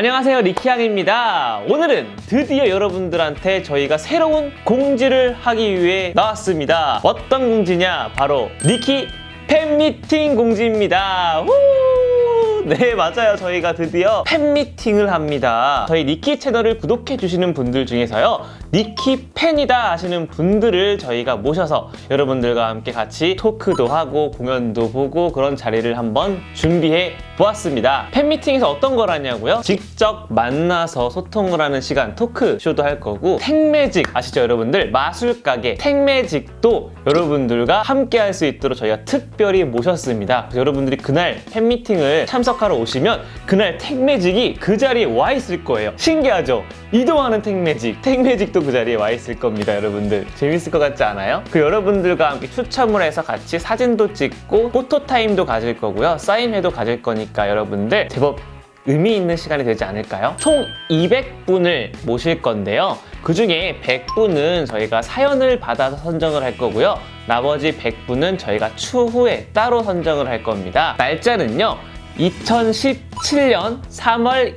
안녕하세요 리키양입니다. 오늘은 드디어 여러분들한테 저희가 새로운 공지를 하기 위해 나왔습니다. 어떤 공지냐? 바로 리키 팬미팅 공지입니다. 후! 네 맞아요. 저희가 드디어 팬미팅을 합니다. 저희 니키 채널을 구독해 주시는 분들 중에서요 니키 팬이다 하시는 분들을 저희가 모셔서 여러분들과 함께 같이 토크도 하고 공연도 보고 그런 자리를 한번 준비해 보았습니다. 팬미팅에서 어떤 걸 하냐고요? 직접 만나서 소통을 하는 시간 토크쇼도 할 거고 탱매직 아시죠 여러분들? 마술가게 탱매직도 여러분들과 함께 할 수 있도록 저희가 특별히 모셨습니다. 여러분들이 그날 팬미팅을 참석하러 오시면 그날 탱매직이 그 자리에 와 있을 거예요. 신기하죠? 이동하는 탱매직 탱매직도 그 자리에 와 있을 겁니다 여러분들. 재밌을 것 같지 않아요? 그 여러분들과 함께 추첨을 해서 같이 사진도 찍고 포토타임도 가질 거고요. 사인회도 가질 거니까 여러분들 제법 의미 있는 시간이 되지 않을까요? 총 200분을 모실 건데요. 그 중에 100분은 저희가 사연을 받아서 선정을 할 거고요. 나머지 100분은 저희가 추후에 따로 선정을 할 겁니다. 날짜는요. 2017년 3월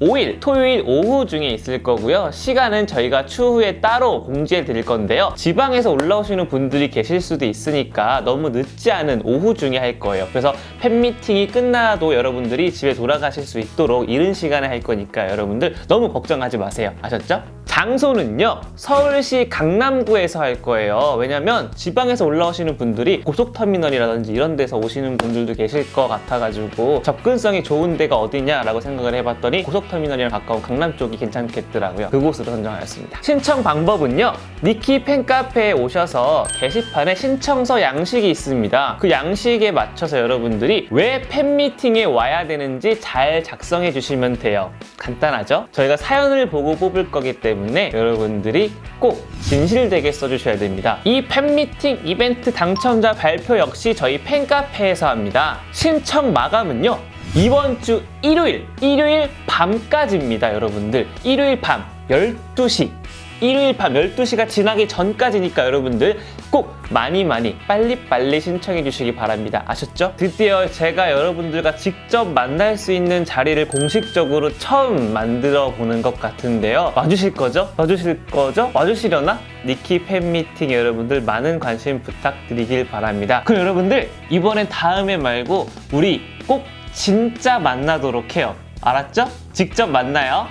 25일 토요일 오후 중에 있을 거고요. 시간은 저희가 추후에 따로 공지해 드릴 건데요. 지방에서 올라오시는 분들이 계실 수도 있으니까 너무 늦지 않은 오후 중에 할 거예요. 그래서 팬미팅이 끝나도 여러분들이 집에 돌아가실 수 있도록 이른 시간에 할 거니까 여러분들 너무 걱정하지 마세요. 아셨죠? 장소는요 서울시 강남구에서 할 거예요. 왜냐면 지방에서 올라오시는 분들이 고속터미널이라든지 이런 데서 오시는 분들도 계실 것 같아가지고 접근성이 좋은 데가 어디냐라고 생각을 해봤더니 고속터미널이랑 가까운 강남 쪽이 괜찮겠더라고요. 그곳으로 선정하였습니다. 신청 방법은요 니키 팬카페에 오셔서 게시판에 신청서 양식이 있습니다. 그 양식에 맞춰서 여러분들이 왜 팬미팅에 와야 되는지 잘 작성해 주시면 돼요. 간단하죠? 저희가 사연을 보고 뽑을 거기 때문에 여러분들이 꼭 진실되게 써주셔야 됩니다. 이 팬미팅 이벤트 당첨자 발표 역시 저희 팬카페에서 합니다. 신청 마감은요. 이번 주 일요일, 일요일 밤까지입니다, 여러분들. 일요일 밤 12시. 일요일 밤 12시가 지나기 전까지니까 여러분들 꼭 많이 많이 빨리빨리 신청해 주시기 바랍니다. 아셨죠? 드디어 제가 여러분들과 직접 만날 수 있는 자리를 공식적으로 처음 만들어 보는 것 같은데요. 와주실 거죠? 와주실 거죠? 와주시려나? 니키 팬미팅 여러분들 많은 관심 부탁드리길 바랍니다. 그럼 여러분들 이번엔 다음에 말고 우리 꼭 진짜 만나도록 해요. 알았죠? 직접 만나요.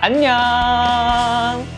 안녕!